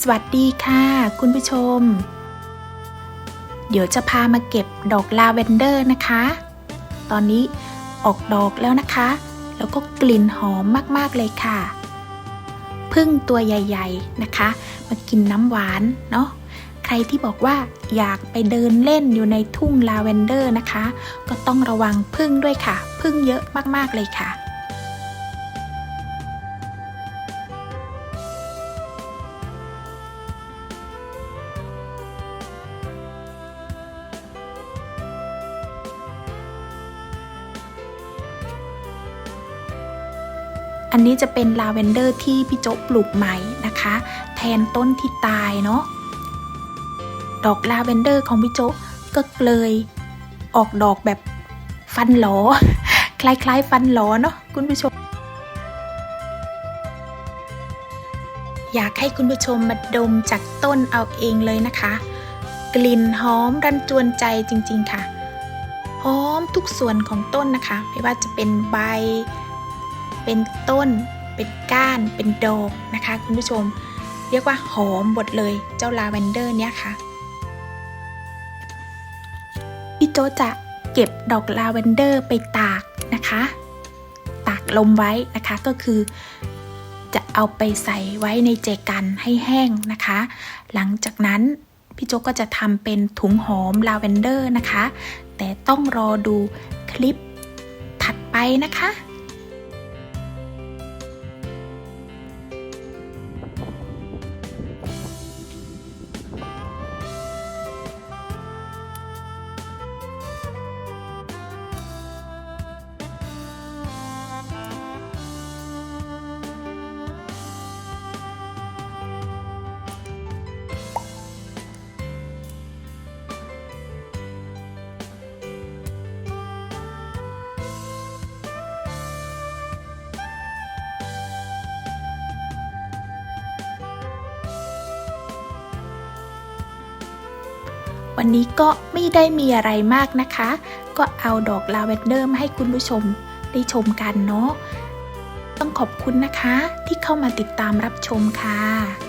สวัสดีค่ะ คุณผู้ชม เดี๋ยวจะพามาเก็บดอกลาเวนเดอร์นะคะ ตอนนี้ออกดอกแล้วนะคะ แล้วก็กลิ่นหอมมากๆเลยค่ะพึ่งตัวใหญ่ ๆนะคะ มากินน้ำหวานเนาะใครที่บอกว่าอยากไปเดินเล่นอยู่ในทุ่งลาเวนเดอร์นะคะ ก็ต้องระวังพึ่งด้วยค่ะ พึ่งเยอะมากๆเลยค่ะ อันนี้จะเป็นลาเวนเดอร์ที่พี่โจ๊กปลูกใหม่นะคะ แทนต้นที่ตายเนาะดอกลาเวนเดอร์ของพี่โจ๊กก็เลยออกดอกแบบฟันหลอ คล้ายๆ ฟันหลอเนาะคุณผู้ชม อยากให้คุณผู้ชมมาดมจากต้นเอาเองเลยนะคะ กลิ่นหอมรันจวนใจจริงๆค่ะ หอมทุกส่วนของต้นนะคะ ไม่ว่าจะเป็นใบ เป็นต้น เป็นก้าน เป็นดอกนะคะ คุณผู้ชม เรียกว่าหอมหมดเลยเจ้าลาเวนเดอร์เนี่ยค่ะพี่โจจะเก็บดอกลาเวนเดอร์ไปตากนะคะ ตากลมไว้นะคะก็คือจะเอาไปใส่ไว้ในเจกันให้แห้งนะคะ หลังจากนั้นพี่โจก็จะทำเป็นถุงหอมลาเวนเดอร์นะคะ แต่ต้องรอดูคลิปถัดไปนะคะ วันนี้ก็ไม่ได้มีอะไรมากนะคะ ก็เอาดอกลาเวนเดอร์มาให้คุณผู้ชมได้ชมกันเนาะต้องขอบคุณนะคะที่เข้ามาติดตามรับชมค่ะ